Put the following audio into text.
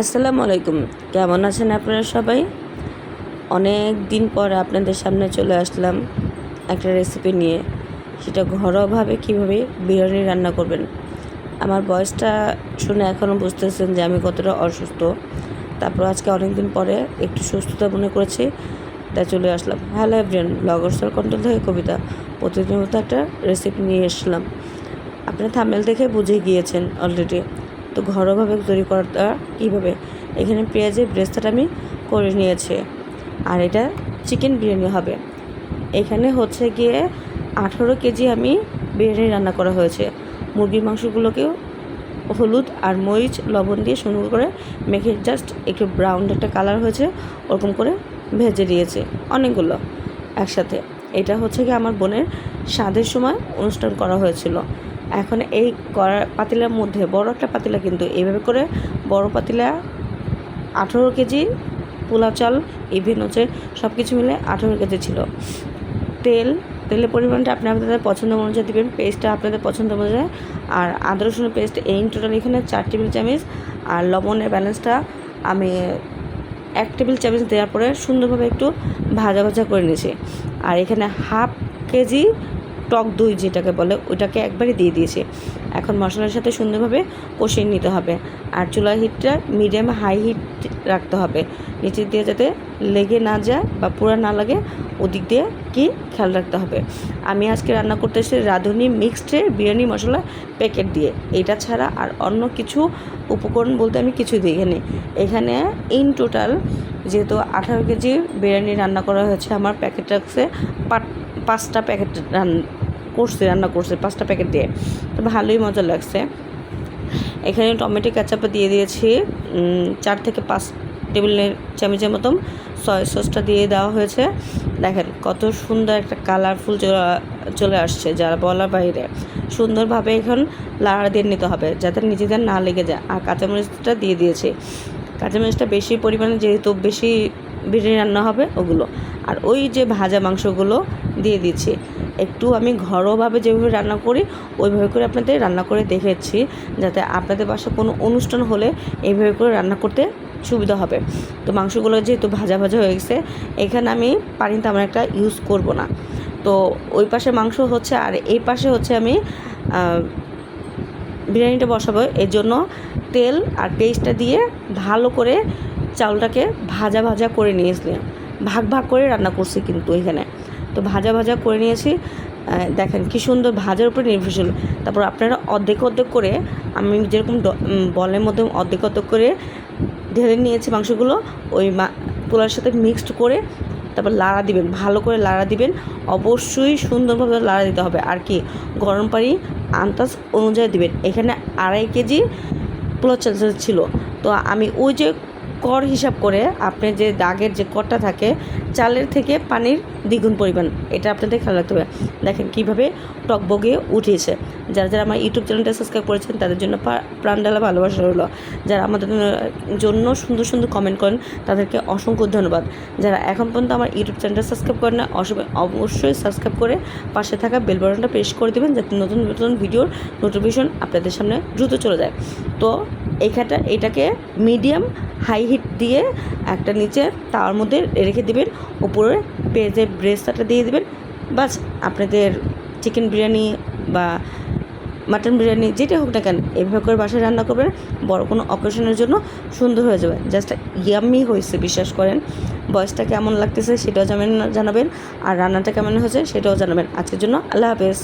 আসসালামু আলাইকুম। কেমন আছেন আপনারা সবাই? অনেক দিন পর আপনাদের সামনে চলে আসলাম একটা রেসিপি নিয়ে। সেটা ঘরোয়াভাবে কীভাবে বিরিয়ানি রান্না করবেন। আমার বয়সটা শুনে এখনও বুঝতেছেন যে আমি কতটা অসুস্থ। তারপর আজকে অনেক দিন পরে একটু সুস্থতা মনে করেছি, তাই চলে আসলাম। হ্যালো এভরিয়ান ব্লগার্সের কন্ট্রোল থেকে কবিতা। প্রতিদিন মতো একটা রেসিপি নিয়ে এসলাম আপনার থামেল দেখে বুঝে গিয়েছেন অলরেডি তো ঘরোয়াভাবে তৈরি করাটা কীভাবে? এখানে পেঁয়াজের ব্রেস্তাটা আমি করে নিয়েছি। আর এটা চিকেন বিরিয়ানি হবে। এখানে হচ্ছে গিয়ে আঠারো কেজি আমি বিরিয়ানি রান্না করা হয়েছে। মুরগির মাংসগুলোকেও হলুদ আর মরিচ, লবণ দিয়ে সুন্দর করে মেখে জাস্ট একটু ব্রাউন একটা কালার হয়েছে, ওরকম করে ভেজে দিয়েছে অনেকগুলো একসাথে। এটা হচ্ছে কি আমার বোনের স্বাদের সময় অনুষ্ঠান করা হয়েছিল। এখন এই কড়া পাতিলার মধ্যে বড় একটা পাতিলা কিন্তু এইভাবে করে বড় পাতিলা, আঠেরো কেজি, পোলাও চাল ইভেন হচ্ছে সব কিছু মিলে আঠেরো কেজি ছিল। তেল, তেলের পরিমাণটা আপনি আপনাদের পছন্দ অনুযায়ী দেবেন পেস্টটা আপনাদের পছন্দ অনুযায়ী। আর আদা, রসুনের পেস্ট এই টোটাল এখানে চার টেবিল চামচ। আর লবণের ব্যালেন্সটা আমি এক টেবিল চামচ দেওয়ার পরে সুন্দরভাবে একটু ভাজা ভাজা করে নিয়েছি। আর এখানে হাফ কেজি টক দই যেটাকে বলে, ওইটাকে একবারে দিয়ে দিয়েছি। এখন মশলার সাথে সুন্দরভাবে কষিয়ে নিতে হবে। আর চুলার হিটটা মিডিয়াম হাই হিট রাখতে হবে। নিচের দিয়ে যাতে লেগে না যায় বা পুরা না লাগে, ওদিক দিয়ে কি খেয়াল রাখতে হবে। আমি আজকে রান্না করতে এসেছি রাঁধুনি মিক্সডের বিরিয়ানি মশলা প্যাকেট দিয়ে। এটা ছাড়া আর অন্য কিছু উপকরণ বলতে আমি কিছু দিইনি। এখানে ইন টোটাল যেহেতু আঠারো কেজি বিরিয়ানি রান্না করা হয়েছে, আমার প্যাকেট রাখছে পাঁচটা প্যাকেট করছে, রান্না করছে, পাঁচটা প্যাকেট দিয়ে। তো ভালোই মজা লাগছে। এখানে টমেটো ক্যাচাপ দিয়ে দিয়েছি। চার থেকে পাঁচ টেবিলের চামচের মতন সয়া সসটা দিয়ে দেওয়া হয়েছে। দেখেন কত সুন্দর একটা কালারফুল চলে আসছে যারা বলার বাইরে। সুন্দরভাবে এখন লাড়া দিয়ে নিতে হবে যাতে নিজেদের না লেগে যায়। আর কাঁচামরিচটা দিয়ে দিয়েছি। কাঁচামরিচটা বেশি পরিমাণে যেহেতু বেশি বিরিয়ানি রান্না হবে ওগুলো। আর ওই যে ভাজা মাংসগুলো দিয়ে দিচ্ছি। একটু আমি ঘরোয়াভাবে যেভাবে রান্না করি, ওইভাবে করে আপনাদের রান্না করে দেখেছি, যাতে আপনাদের বাসায় কোনো অনুষ্ঠান হলে এইভাবে করে রান্না করতে সুবিধা হবে। তো মাংসগুলো যেহেতু ভাজা ভাজা হয়ে গেছে, এখানে আমি পানি তেমন একটা ইউজ করব না। তো ওই পাশে মাংস হচ্ছে, আর এই পাশে হচ্ছে আমি বিরিয়ানিটা বসাবো। এর জন্য তেল আর পেস্টটা দিয়ে ভালো করে চাউলটাকে ভাজা ভাজা করে নিয়েছিলাম। ভাগ ভাগ করে রান্না করছি কিন্তু এখানে। তো ভাজা ভাজা করে নিয়েছি। দেখেন কী সুন্দর ভাজার উপরে নির্ভরশীল। তারপর আপনারা অর্ধেক অর্ধেক করে আমি যেরকম বলের মধ্যে অর্ধেক অর্ধেক করে ঢেলে নিয়েছি মাংসগুলো, ওই পোলার সাথে মিক্সড করে তারপর লাড়া দিবেন, ভালো করে লাড়া দিবেন। অবশ্যই সুন্দরভাবে লাড়া দিতে হবে। আর কি, গরম পানি আন্দাজ অনুযায়ী দিবেন। এখানে আড়াই কেজি পোলার চাল ছিল। তো আমি ওই যে কর হিসাব করে, আপনি যে দাগের যে করটা থাকে চালের থেকে পানির দ্বিগুণ পরিমাণ। এটা আপনাদের খেয়াল রাখতে হবে। দেখেন কীভাবে টকবগে উঠিয়েছে। যারা যারা আমার ইউটিউব চ্যানেলটা সাবস্ক্রাইব করেছেন, তাদের জন্য প্রাণডালা ভালোবাসা রইল। যারা আমাদের জন্য সুন্দর সুন্দর কমেন্ট করেন, তাদেরকে অসংখ্য ধন্যবাদ। যারা এখন পর্যন্ত আমার ইউটিউব চ্যানেলটা সাবস্ক্রাইব করেন না অবশ্যই সাবস্ক্রাইব করে পাশে থাকা বেল বাটনটা প্রেস করে দেবেন, যাতে নতুন নতুন ভিডিওর নোটিফিকেশন আপনাদের সামনে দ্রুত চলে যায়। তো এইখানটা, এটাকে মিডিয়াম হাই হিট দিয়ে একটা নিচে তাওয়ার মধ্যে রেখে দেবেন। উপরে পেঁয়াজের ব্রেস্তাটা দিয়ে দেবেন। বাস আপনাদের চিকেন বিরিয়ানি বা মাটন বিরিয়ানি যেটা হোক না কেন, এভাবে করে বাসায় রান্না করবেন। বড় কোনো অকেশনের জন্য সুন্দর হয়ে যাবে। জাস্ট ইয়াম্মি হয়েছে, বিশ্বাস করেন। বয়সটা কেমন লাগতেছে সেটাও জানাবেন। আর রান্নাটা কেমন হয়েছে সেটাও জানাবেন। আজকের জন্য আল্লাহ হাফেজ।